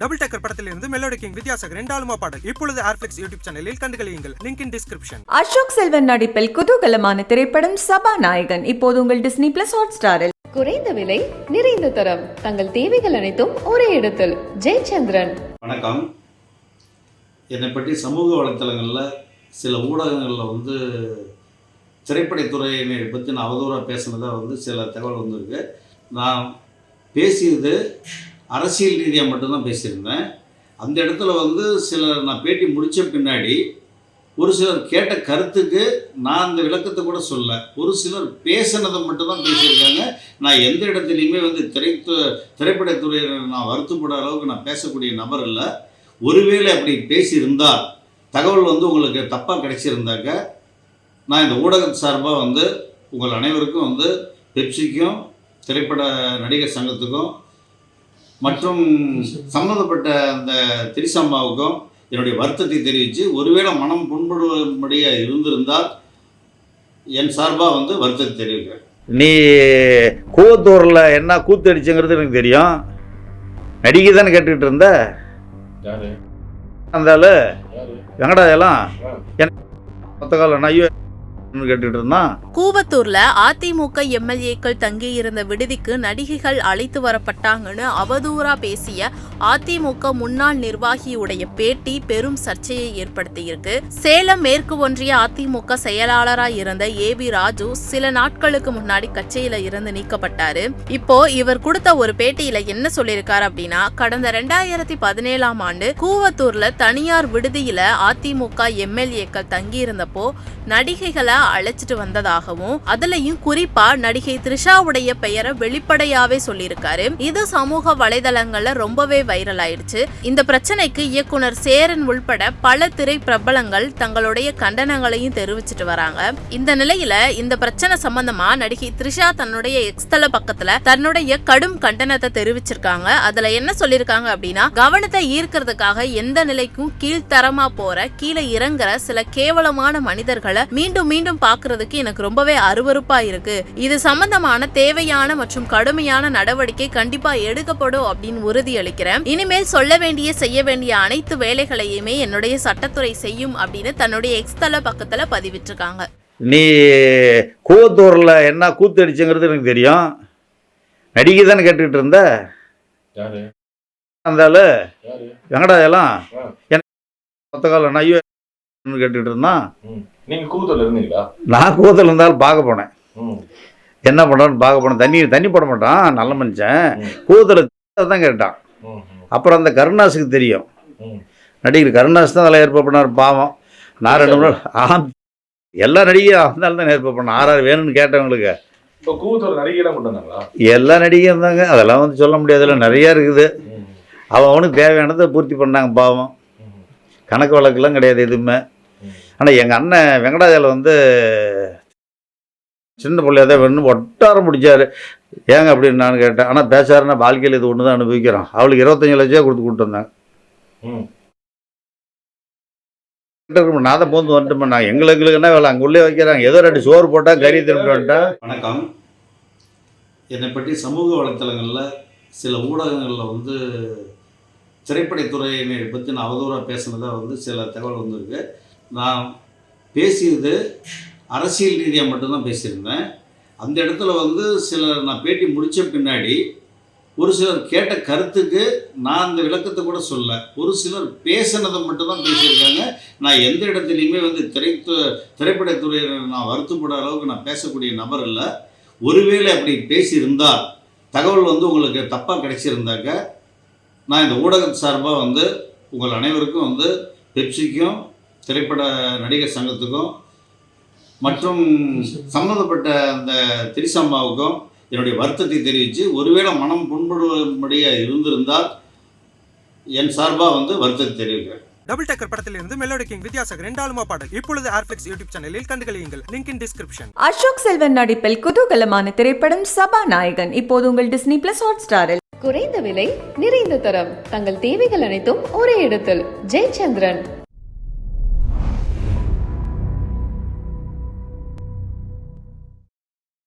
Double Takkar படத்திலிருந்து melody king Vidyasagar ரெண்டாலுமா பாடல். இப்பொழுது ஏர்ஃபிளிக்ஸ் யூடியூப் சேனலில் கண்டுகளியுங்கள். Link in description Ashok Selvan நடிப்பில் குதூகலமான திரைப்படம் சபாநாயகன். இப்போது உங்கள் டிஸ்னி பிளஸ் ஹாட் ஸ்டாரில் குறைந்த விலை நிறைந்த தரம். தங்கள் தேவைகள் அனைத்தும் ஒரே இடத்தில். ஜெயச்சந்திரன். வணக்கம். என்னை பற்றி சமூக வலைத்தளங்களில் சில ஊடகங்களில் வந்து திரைப்படத்துறையினை பற்றி நான் அவதூறாக பேசினதாக வந்து சில தகவல் வந்திருக்கு. நான் பேசியது அரசியல் ரீதியாக மட்டும்தான் பேசியிருந்தேன். அந்த இடத்துல வந்து சிலர் நான் பேட்டி முடித்த பின்னாடி ஒரு சிலர் கேட்ட கருத்துக்கு நான் அந்த விளக்கத்தை கூட சொல்ல ஒரு சிலர் பேசினதை மட்டும்தான் பேசியிருக்காங்க. நான் எந்த இடத்துலையுமே வந்து திரைத்து திரைப்படத்துறையில் நான் வருத்தப்பட அளவுக்கு நான் பேசக்கூடிய நபர் இல்லை ஒருவேளை அப்படி பேசியிருந்தால் தகவல் வந்து உங்களுக்கு தப்பாக கிடைச்சிருந்தாக்க நான் இந்த ஊடகம் சார்பாக வந்து உங்கள் அனைவருக்கும் வந்து பெப்சிக்கும் திரைப்பட நடிகர் சங்கத்துக்கும் மற்றும் சம்மந்தப்பட்ட அந்த திரிசம்மாவுக்கும் என்னுடைய வருத்தத்தை தெரிவித்து ஒருவேளை மனம் புண்படும்படியாக இருந்திருந்தால் என் சார்பாக வந்து வருத்தத்தை தெரிவிக்கிறேன். நீ கூவத்தூரில் என்ன கூத்து அடிச்சுங்கிறது எனக்கு தெரியும். நடிகை தானே கேட்டுக்கிட்டு இருந்த? யாரு? அந்த ஆளு? ஆ. எனக்கு மொத்த காலம் ஐயோ கேட்டுட்டு இருந்தான் கூவத்தூர்ல அதிமுக எம்எல்ஏக்கள் தங்கியிருந்த விடுதிக்கு நடிகைகள் அழைத்து வரப்பட்டாங்கன்னு அவதூறா பேசிய அதிமுக முன்னாள் நிர்வாகியுடைய பேட்டி பெரும் சர்ச்சையை ஏற்படுத்தியிருக்கு. சேலம் மேற்கு ஒன்றிய அதிமுக செயலாளராக இருந்த ஏ வி ராஜு சில நாட்களுக்கு முன்னாடி கட்சியில இருந்து நீக்கப்பட்டாரு. இப்போ இவர் கொடுத்த ஒரு பேட்டியில என்ன சொல்லியிருக்காரு அப்படின்னா கடந்த ரெண்டாயிரத்தி பதினேழாம் ஆண்டு கூவத்தூர்ல தனியார் விடுதியில அதிமுக எம்எல்ஏக்கள் தங்கியிருந்தப்போ நடிகைகளை அழைச்சிட்டு வந்ததாகவும் அதுலயும் குறிப்பா நடிகை த்ரிஷாவுடைய பெயரை வெளிப்படையாவே சொல்லியிருக்காரு. இது சமூக வலைதளங்கள்ல ரொம்பவே வைரல் ஆயிடுச்சு. இந்த பிரச்சனைக்கு இயக்குனர் சேரன் உள்பட பல திரை பிரபலங்கள் தங்களுடைய கண்டனங்களையும் தெரிவிச்சிட்டு வராங்க. இந்த நிலையில இந்த பிரச்சனை சம்பந்தமா நடிகை த்ரிஷா தன்னுடைய எக்ஸ்தல பக்கத்துல தன்னுடைய கடும் கண்டனத்தை தெரிவிச்சிருக்காங்க. அதுல என்ன சொல்லியிருக்காங்க அப்படின்னா கவனத்தை ஈர்க்கிறதுக்காக எந்த நிலைக்கும் கீழ்த்தரமா போற கீழே இறங்குற சில கேவலமான மனிதர்களை மீண்டும் மீண்டும் பார்க்கிறதுக்கு எனக்கு ரொம்பவே அருவருப்பா இருக்கு. இது சம்பந்தமான தேவையான மற்றும் கடுமையான நடவடிக்கை கண்டிப்பா எடுக்கப்படும் அப்படின்னு உறுதி அளிக்கிறேன். இனிமேல் சொல்ல வேண்டிய செய்ய வேண்டிய அனைத்து வேலைகளையுமே என்னுடைய சட்டத்துறை செய்யும் அப்படின்னு தன்னுடைய எக்ஸ்தல பக்கத்துல பதிவிட்டிருக்காங்க. நீ கூவத்தூரில் என்ன கூத்து அடிச்சுங்கிறது எனக்கு தெரியும். நடிகை தானே கேட்டுக்கிட்டு இருந்த? மொத்த காலம் ஐயோ கேட்டுக்கிட்டு இருந்தான்? ம் நீங்க கூவத்தூர்ல இருந்தீங்களா? நான் கூவத்தில் இருந்தாலும் பார்க்க போனேன். என்ன பண்ணுறான்னு பார்க்க போனேன். தண்ணி தண்ணி போட மாட்டான். நல்ல மனுஷன். ம். கூவத்தில் தான் கேட்டான். அப்புறம் அந்த கருணாஸுக்கு தெரியும். நடிகர் கருணாஸ் தான் அதில் ஏற்பாடு பண்ணார் பாவம். நான் ரெண்டு மூணு நாள் ஆ எல்லா நடிகையும் இருந்தாலும் தான் ஏற்பாடு பண்ணேன். ஆறாறு வேணும்னு கேட்டவங்களுக்கு இப்போ கூவத்தூர் நடிகைலாம் கொண்டு வந்தாங்களா? எல்லா நடிகையும் இருந்தாங்க. அதெல்லாம் வந்து சொல்ல முடியாதுல்ல நிறையா இருக்குது. அவன் அவனுக்கு தேவையானதை பூர்த்தி பண்ணாங்க பாவம். கணக்கு வழக்கெல்லாம் கிடையாது எதுவுமே. ஆனால் எங்கள் அண்ணன் வெங்கடாஜலம் வந்து சின்ன பிள்ளைய தான் வேணும் ஒட்டாரம் பிடிச்சாரு. ஏங்க அப்படின்னு நான் கேட்டேன். ஆனால் பேசாருன்னா வாழ்க்கையில் இது ஒன்று தான் அனுபவிக்கிறோம் அவளுக்கு இருபத்தஞ்சு லட்சம் கொடுத்து கூப்பிட்டு வந்தாங்க நான் தான் போந்து வந்துட்டு நான் எங்களுக்கு எங்களுக்கு என்ன வேலை? அங்கே உள்ளே வைக்கிறாங்க. ஏதோ ரெண்டு சோறு போட்டால் கறி வந்துட்டேன் வணக்கம். என்னை பற்றி சமூக வலைத்தளங்களில் சில ஊடகங்களில் வந்து திரைப்படத்துறையினை பற்றி நான் அவதூறாக பேசினதாக வந்து சில தகவல் வந்திருக்கு. நான் பேசியது அரசியல் ரீதியாக மட்டும்தான் பேசியிருந்தேன். அந்த இடத்துல வந்து சிலர் நான் பேட்டி முடித்த பின்னாடி ஒரு சிலர் கேட்ட கருத்துக்கு நான் அந்த விளக்கத்தை கூட சொல்ல. ஒரு சிலர் பேசினதை மட்டும்தான் பேசியிருக்காங்க. நான் எந்த இடத்துலையுமே வந்து திரைத்து திரைப்படத்துறையில் நான் வருத்தப்பட அளவுக்கு நான் பேசக்கூடிய நபர் இல்லை ஒருவேளை அப்படி பேசியிருந்தால் தகவல் வந்து உங்களுக்கு தப்பாக கிடைச்சிருந்தாக்க நான் இந்த ஊடகம் சார்பாக வந்து உங்கள் அனைவருக்கும் வந்து பெப்சிக்கும் திரைப்பட நடிகர் சங்கத்துக்கும் மற்றும் சம்மந்தப்பட்ட அந்த திரிசம்மாவுக்கும் என்னுடைய வருத்தத்தை தெரிவித்து ஒருவேளை மனம் புண்படும்படியாக இருந்திருந்தால் என் சார்பாக வந்து வருத்தத்தை தெரிவிக்கிறேன். டபுள் டக்கர் படத்திலிருந்து மெலோடி கிங் வித்யாசாகர் ரெண்டாலுமா பாடல் இப்பொழுது ஏர்ஃபிளிக்ஸ் யூடியூப் சேனலில் கண்டுகளியுங்கள். Link in description Ashok Selvan நடிப்பில் குதூகலமான திரைப்படம் சபாநாயகன். இப்போது உங்கள் டிஸ்னி பிளஸ் ஹாட் ஸ்டாரில் குறைந்த விலை நிறைந்த தரம். தங்கள் தேவைகள் அனைத்தும் ஒரே இடத்தில். ஜெயச்சந்திரன்.